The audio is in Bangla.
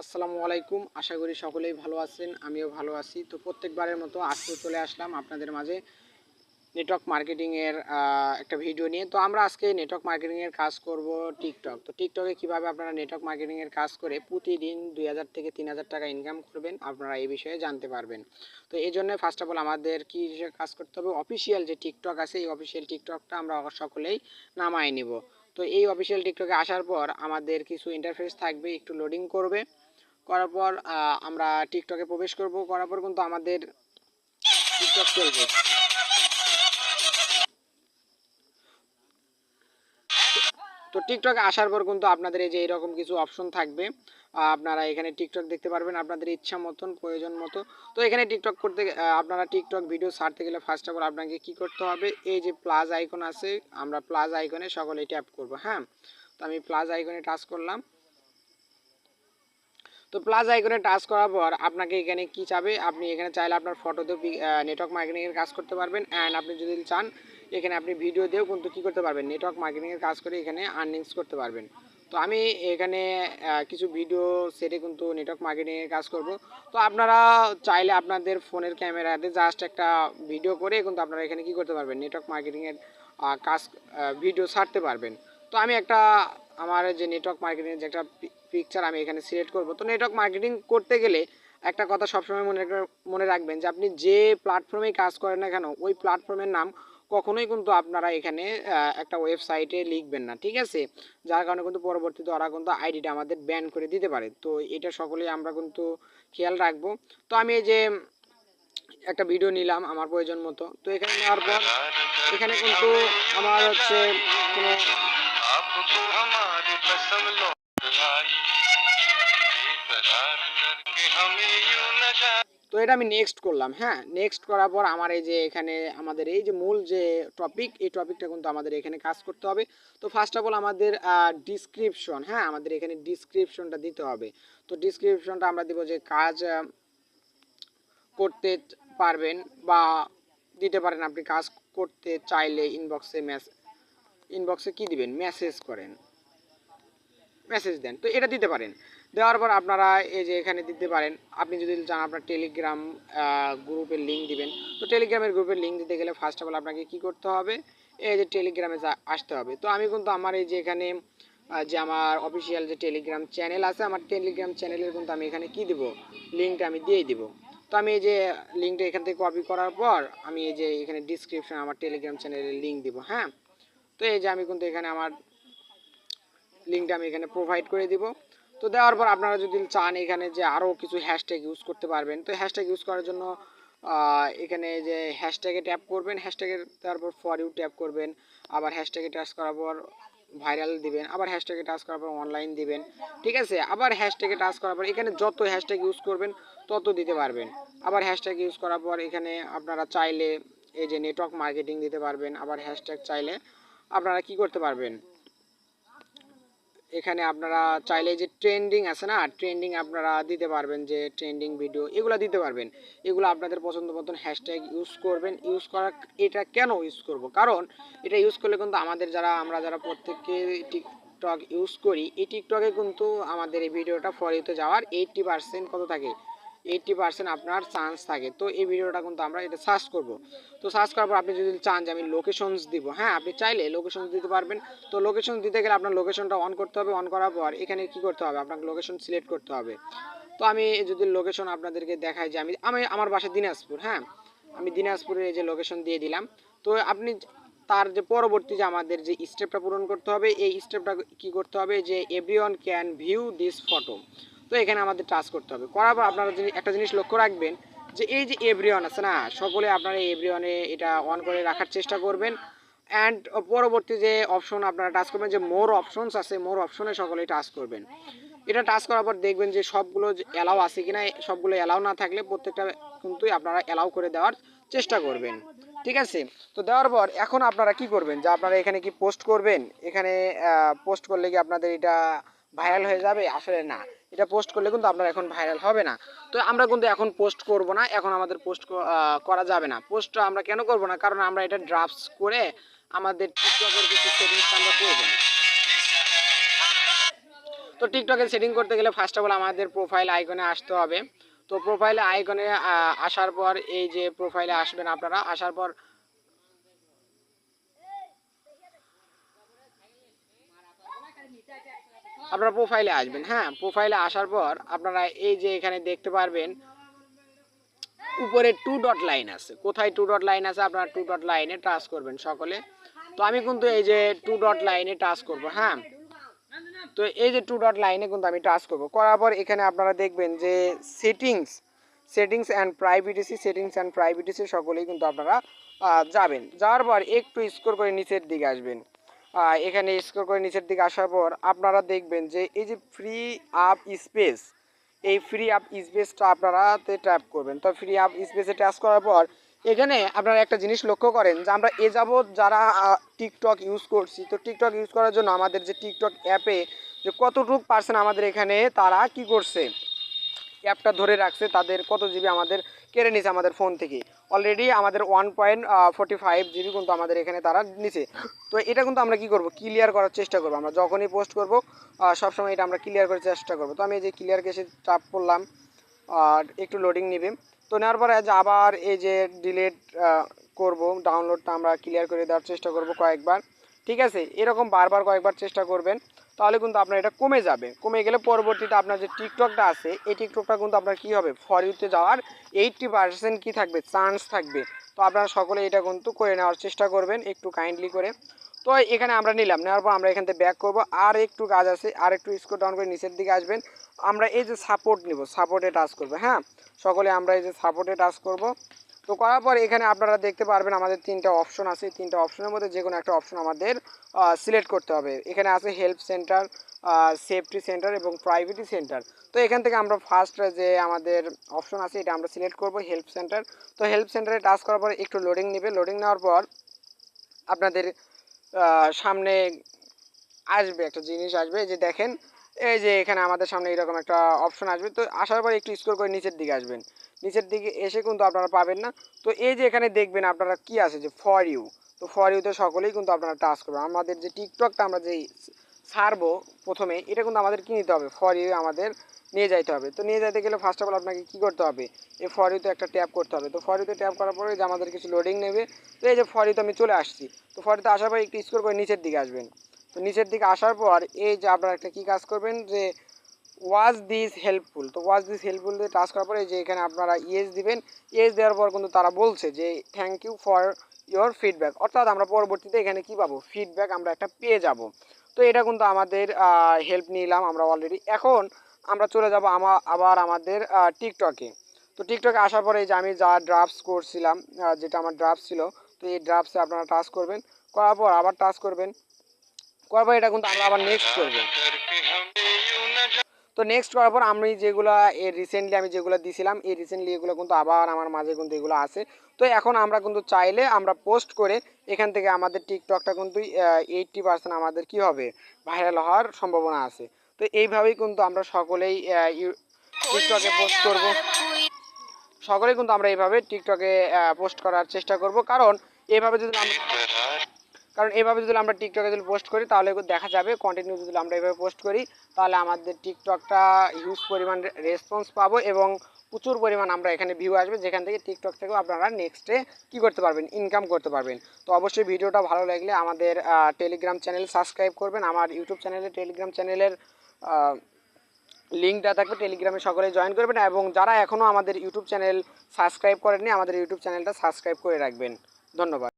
আসসালামু আলাইকুম। আশা করি সকলেই ভালো আছেন, আমিও ভালো আছি। তো প্রত্যেকবারের মতো আজকে চলে আসলাম আপনাদের মাঝে নেটওয়ার্ক মার্কেটিংয়ের একটা ভিডিও নিয়ে। তো আমরা আজকে নেটওয়ার্ক মার্কেটিংয়ের কাজ করব টিকটক। তো টিকটকে কীভাবে আপনারা নেটওয়ার্ক মার্কেটিংয়ের কাজ করে প্রতিদিন দুই হাজার থেকে তিন হাজার টাকা ইনকাম করবেন, আপনারা এই বিষয়ে জানতে পারবেন। তো এই জন্য ফার্স্ট অফ অল আমাদের কি কাজ করতে হবে অফিসিয়াল যে টিকটক আছে, এই অফিসিয়াল টিকটকটা আমরা সকলেই নামায় নিব। তো এই অফিসিয়াল টিকটকে আসার পর আমাদের কিছু ইন্টারফেস থাকবে, একটু লোডিং করবে। করার পর আমরা টিকটকে প্রবেশ করব। করার পর কিন্তু আমাদের টিকটক চলবে। তো টিকটকে আসার পর কিন্তু আপনাদের এই যে এরকম কিছু অপশন থাকবে। আপনারা এখানে টিকটক দেখতে পারবেন আপনাদের ইচ্ছা মতন, প্রয়োজন মতো। তো এখানে টিকটক করতে আপনারা টিকটক ভিডিও ছাড়তে গেলে ফার্স্ট অফ অল আপনাকে কি করতে হবে? এই যে প্লাস আইকন আছে, আমরা প্লাস আইকনে সকলে ট্যাপ করব হ্যাঁ? তো আমি প্লাস আইকনে টাচ করলাম। তো প্লাস আইকনে টাচ করার পর আপনাকে এখানে কি চাবে? আপনি এখানে চাইলে আপনার ফটো দিয়ে নেটওয়ার্ক মার্কেটিংয়ের কাজ করতে পারবেন অ্যান্ড আপনি যদি চান, এখানে আপনি ভিডিও দিয়েও কিন্তু কী করতে পারবেন? নেটওয়ার্ক মার্কেটিংয়ের কাজ করে এখানে আর্নিংস করতে পারবেন। তো আমি এখানে কিছু ভিডিও সেটে কিন্তু নেটওয়ার্ক মার্কেটিংয়ের কাজ করব। তো আপনারা চাইলে আপনাদের ফোনের ক্যামেরাতে জাস্ট একটা ভিডিও করে কিন্তু আপনারা এখানে কি করতে পারবেন? নেটওয়ার্ক মার্কেটিংয়ের কাজ ভিডিও ছাড়তে পারবেন। তো আমি একটা, আমার যে নেটওয়ার্ক মার্কেটিংয়ের যে একটা পিকচার আমি এখানে সিলেক্ট করব। তো নেটওয়ার্ক মার্কেটিং করতে গেলে একটা কথা সবসময় মনে মনে রাখবেন যে আপনি যে প্ল্যাটফর্মেই কাজ করেন না কেন, ওই প্ল্যাটফর্মের নাম কখনোই কিন্তু আপনারা এখানে একটা ওয়েবসাইটে লিখবেন না, ঠিক আছে? যার কারণে কিন্তু পরবর্তীতে ওরা কিন্তু আইডিটা আমাদের ব্যান করে দিতে পারে। তো এটা সকলেই আমরা কিন্তু খেয়াল রাখব। তো আমি এই যে একটা ভিডিও নিলাম আমার প্রয়োজন মতো। তো এখানে নেওয়ার পর, এখানে কিন্তু আমার হচ্ছে কোনো তো এটা আমি নেক্সট করলাম হ্যাঁ? নেক্সট করার পর আমার এই যে এখানে আমাদের এই যে মূল যে টপিক এই টপিকটা কিন্তু আমাদের এখানে কাজ করতে হবে। তো ফার্স্ট অফ অল আমাদের ডিসক্রিপশন হ্যাঁ? আমাদের এখানে ডিসক্রিপশনটা দিতে হবে। তো ডিসক্রিপশনটা আমরা দিব যে কাজ করতে পারবেন বা দিতে পারেন আপনি কাজ করতে চাইলে ইনবক্সে মেস ইনবক্সে কি দিবেন? মেসেজ করেন। মেসেজ দেন। তো এটা দিতে পারেন। দেওয়ার পর আপনারা এই যে এখানে দিতে পারেন। আপনি যদি চান আপনার টেলিগ্রাম গ্রুপের লিঙ্ক দিবেন। তো টেলিগ্রামের গ্রুপের লিঙ্ক দিতে গেলে ফার্স্ট অফ অল আপনাকে কী করতে হবে? এই যে টেলিগ্রামে আসতে হবে। তো আমি কিন্তু আমার এই যে এখানে যে আমার অফিসিয়াল যে টেলিগ্রাম চ্যানেল আছে, আমার টেলিগ্রাম চ্যানেলের কিন্তু আমি এখানে কি দিব? লিঙ্কটা আমি দিয়েই দিব। তো আমি এই যে লিঙ্কটা এখান থেকে কপি করার পর আমি এই যে এখানে ডিসক্রিপশন আমার টেলিগ্রাম চ্যানেলের লিঙ্ক দিব হ্যাঁ? তো এই যে আমি কিন্তু এখানে আমার লিঙ্কটা আমি এখানে প্রোভাইড করে দিব। তো দেওয়ার পর আপনারা যদি চান এখানে যে আরও কিছু হ্যাশট্যাগ ইউজ করতে পারবেন, তো হ্যাশট্যাগ ইউজ করার জন্য এখানে যে হ্যাশট্যাগে ট্যাপ করবেন হ্যাশট্যাগের তারপর ফর ইউ ট্যাপ করবেন, আবার হ্যাশট্যাগে টাচ করার পর ভাইরাল দিবেন, আবার হ্যাশট্যাগে টাচ করার পর অনলাইন দিবেন, ঠিক আছে? আবার হ্যাশট্যাগে টাচ করার পর এখানে যত হ্যাশট্যাগ ইউজ করবেন, তত দিতে পারবেন। আবার হ্যাশট্যাগ ইউজ করার পর এখানে আপনারা চাইলে এই যে নেটওয়ার্ক মার্কেটিং দিতে পারবেন, আবার হ্যাশট্যাগ চাইলে আপনারা কি করতে পারবেন? এখানে আপনারা চাইলে যে ট্রেন্ডিং আছে না ট্রেন্ডিং আপনারা দিতে পারবেন যে ট্রেন্ডিং ভিডিও এগুলো দিতে পারবেন। এগুলো আপনাদের পছন্দ মতন হ্যাশট্যাগ ইউজ করবেন। ইউজ করা, এটা কেন ইউজ করব? কারণ এটা ইউজ করলে কিন্তু আমাদের যারা, আমরা যারা প্রত্যেককে টিকটক ইউজ করি, এই টিকটকে কিন্তু আমাদের এই ভিডিওটা ফরিতে যাওয়ার এইটটি পার্সেন্ট কত থাকে? এইটটি পার্সেন্ট আপনার চান্স থাকে। তো এই ভিডিওটা কিন্তু আমরা এটা সার্চ করব। তো সার্চ করার পর আপনি যদি চান যে আমি লোকেশনস দিব হ্যাঁ আপনি চাইলে লোকেশনস দিতে পারবেন। তো লোকেশন দিতে গেলে আপনার লোকেশনটা অন করতে হবে। অন করার পর এখানে কি করতে হবে? আপনাকে লোকেশন সিলেক্ট করতে হবে। তো আমি যদি লোকেশন আপনাদেরকে দেখাই যে আমি আমি আমার বাসা দিনাজপুর হ্যাঁ আমি দিনাজপুরের যে লোকেশন দিয়ে দিলাম। তো আপনি তার যে পরবর্তী যে আমাদের যে স্টেপটা পূরণ করতে হবে, এই স্টেপটা কি করতে হবে? যে everyone can view this photo তো এখানে আমাদের টাচ করতে হবে। করার পর আপনারা একটা জিনিস লক্ষ্য রাখবেন, যে এই যে এভরিওয়ান আছে না, সকলে আপনারা এভরিওয়ানে এটা অন করে রাখার চেষ্টা করবেন। অ্যান্ড পরবর্তী যে অপশন আপনারা টাচ করবেন, যে মোর অপশনস আছে মোর অপশনে সকলে টাচ করবেন। এটা টাচ করার পর দেখবেন যে সবগুলো অ্যালাউ আছে কিনা সবগুলো অ্যালাউ না থাকলে প্রত্যেকটা কিন্তু আপনারা অ্যালাউ করে দেওয়ার চেষ্টা করবেন। ঠিক আছে? তো দেওয়ার পর এখন আপনারা কি করবেন? যে আপনারা এখানে কি পোস্ট করবেন? এখানে পোস্ট করলে কি আপনাদের এটা ভাইরাল হয়ে যাবে? আসলে না। এটা পোস্ট করলে কিন্তু আপনার এখন ভাইরাল হবে না। তো আমরা কিন্তু এখন পোস্ট করব না, এখন আমাদের পোস্ট করা যাবে না। পোস্ট আমরা কেন করব না? কারণ আমরা এটা ড্রাফটস করে আমাদের টিকটকের কিছু সেটিংস আমরা করব তো টিকটকে সেটিং করতে গেলে ফার্স্ট অফ অল আমাদের প্রোফাইল আইকনে আসতে হবে। তো প্রোফাইলে আইকনে আসার পর এই যে প্রোফাইলে আসবেন আপনারা, আসার পর আপনারা প্রোফাইলে আসবেন হ্যাঁ? প্রোফাইলে আসার পর আপনারা এই যে এখানে দেখতে পারবেন, উপরে টু ডট লাইন আছে। কোথায় টু ডট লাইন আছে? আপনারা টু ডট লাইনে টাচ করবেন সকলে। তো আমি কিন্তু এই যে টু ডট লাইনে টাচ করব হ্যাঁ? তো এই যে টু ডট লাইনে কিন্তু আমি টাচ করব। করার পর এখানে আপনারা দেখবেন যে settings settings and privacy settings and privacy সকলেই কিন্তু আপনারা যাবেন। যাওয়ার পর একটু স্কোর করে নিচের দিকে আসবেন। এখানে স্কোর করে নিচের দিকে আসার পর আপনারা দেখবেন যে এই যে ফ্রি আপ স্পেস এই ফ্রি আপ স্পেসটা আপনারা ট্যাপ করবেন। তো ফ্রি আপ স্পেসে টাচ করার পর এখানে আপনারা একটা জিনিস লক্ষ্য করেন যে আমরা এ যাবৎ যারা টিকটক ইউজ করছি, তো টিকটক ইউজ করার জন্য আমাদের যে টিকটক অ্যাপে যে কতটুক পার্সেন্ট আমাদের এখানে তারা কি করছে? অ্যাপটা ধরে রাখছে, তাদের কত জিবি আমাদের কেড়ে নিছে আমাদের ফোন থেকে। অলরেডি আমাদের one point forty five GB কিন্তু আমাদের এখানে তারা নিছে। তো এটা কিন্তু আমরা কি করব? ক্লিয়ার করার চেষ্টা করব। আমরা যখনই পোস্ট করব সবসময় এটা আমরা ক্লিয়ার করার চেষ্টা করব। তো আমি এই যে ক্লিয়ার কেসে চাপ করলাম আর একটু লোডিং নেবে। তো নেওয়ার পরে যে আবার এই যে ডিলেট করব ডাউনলোডটা আমরা ক্লিয়ার করে দেওয়ার চেষ্টা করব কয়েকবার। ঠিক আছে? এরকম বারবার কয়েকবার চেষ্টা করবেন। তাহলে কিন্তু আপনার এটা কমে যাবে। কমে গেলে পরবর্তীতে আপনার যে টিকটকটা আছে, এই টিকটকটা কিন্তু আপনার কী হবে? ফর ইউতে যাওয়ার এইটটি পার্সেন্ট কী থাকবে? চান্স থাকবে। তো আপনারা সকলে এটা কিন্তু করে নেওয়ার চেষ্টা করবেন একটু কাইন্ডলি করে। তো এখানে আমরা নিলাম। নেওয়ার পর আমরা এখান থেকে ব্যাক করব। আর একটু কাজ আছে। আর একটু স্কোর ডাউন করে নিচের দিকে আসবেন। আমরা এই যে সাপোর্ট নিব। সাপোর্টে টাচ করব। হ্যাঁ? সকলে আমরা এই যে সাপোর্টে টাচ করব। তো করার পর এখানে আপনারা দেখতে পারবেন আমাদের তিনটা অপশন আছে। তিনটা অপশনের মধ্যে যে কোনো একটা অপশন আমাদের সিলেক্ট করতে হবে। এখানে আছে হেল্প সেন্টার সেফটি সেন্টার এবং প্রাইভেটি সেন্টার তো এখান থেকে আমরা ফার্স্ট যে আমাদের অপশন আছে, এটা আমরা সিলেক্ট করব হেল্প সেন্টার তো হেল্প সেন্টারে টাচ করার পর একটু লোডিং নেবে। লোডিং নেওয়ার পর আপনাদের সামনে আসবে একটা জিনিস আসবে যে দেখেন, এই যে এখানে আমাদের সামনে এরকম একটা অপশন আসবে। তো আসার পর একটু স্কোর করে নিচের দিকে আসবেন। নিচের দিকে এসে কিন্তু আপনারা পাবেন না। তো এই যে এখানে দেখবেন আপনারা কি আছে যে ফর ইউ তো ফর ইউতে সকলেই কিন্তু আপনারা টাচ করবেন। আমাদের যে টিকটকটা আমরা যেই ছাড়বো প্রথমে, এটা কিন্তু আমাদের কি নিতে হবে? ফর ইউ আমাদের নিয়ে যাইতে হবে। তো নিয়ে যাইতে গেলে ফার্স্ট অফ অল আপনাকে কী করতে হবে? এই ফর ইউতে একটা ট্যাপ করতে হবে। তো ফর ইউতে ট্যাপ করার পরে যে আমাদের কিছু লোডিং নেবে, তো এই যে ফর ইউতে আমি চলে আসছি। তো ফর ইউতে আসার পর একটু স্কোর করে নিচের দিকে আসবেন। তো নিচের দিকে আসার পর এই যে আপনারা একটা কী কাজ করবেন? যে ওয়াজ দিস হেল্পফুল তো ওয়াজ দিস হেল্পফুল দিয়ে টাচ করার পরে যে এখানে আপনারা ইয়েস দিবেন ইয়েস দেওয়ার পর কিন্তু তারা বলছে যে thank you for your feedback অর্থাৎ আমরা পরবর্তীতে এখানে কি পাবো? ফিডব্যাক আমরা একটা পেয়ে যাব। তো এটা কিন্তু আমাদের হেল্প নিলাম আমরা অলরেডি এখন আমরা চলে যাব আমার আবার আমাদের টিকটকে তো টিকটকে আসার পরে যে আমি যা ড্রাফটস করছিলাম যেটা আমার ড্রাফটস ছিল, তো এই ড্রাফটসে আপনারা টাচ করবেন। করার পর আবার টাচ করবেন। করার পর এটা কিন্তু আমরা আবার নেক্সট করবেন তো নেক্সট করার পর আমি যেগুলো এর রিসেন্টলি আমি যেগুলো দিয়েছিলাম এই রিসেন্টলি এগুলো কিন্তু আবার আমার মাঝে কিন্তু এগুলো আছে। তো এখন আমরা কিন্তু চাইলে আমরা পোস্ট করে এখান থেকে আমাদের টিকটকটা কিন্তু এইট্টি পার্সেন্ট আমাদের কি হবে? ভাইরাল হওয়ার সম্ভাবনা আছে। তো এইভাবেই কিন্তু আমরা সকলেই টিকটকে পোস্ট করব। সকলেই কিন্তু আমরা এইভাবে টিকটকে পোস্ট করার চেষ্টা করব। কারণ, এইভাবে যদি আমরা কারণ এভাবে যদি আমরা টিকটকে যদি পোস্ট করি, তাহলে দেখা যাবে কন্টিনিউ যদি আমরা এভাবে পোস্ট করি, তাহলে আমাদের টিকটকটা হিউজ পরিমাণ রেসপন্স পাবো এবং প্রচুর পরিমাণ আমরা এখানে ভিউ আসবে, যেখান থেকে টিকটক থেকেও আপনারা নেক্সটে কী করতে পারবেন ইনকাম করতে পারবেন। তো অবশ্যই ভিডিওটা ভালো লাগলে আমাদের টেলিগ্রাম চ্যানেল সাবস্ক্রাইব করবেন। আমার ইউটিউব চ্যানেলে টেলিগ্রাম চ্যানেলের লিঙ্কটা থাকবে টেলিগ্রামে সকলে জয়েন করবেন এবং যারা এখনও আমাদের ইউটিউব চ্যানেল সাবস্ক্রাইব করেননি, আমাদের ইউটিউব চ্যানেলটা সাবস্ক্রাইব করে রাখবেন। ধন্যবাদ।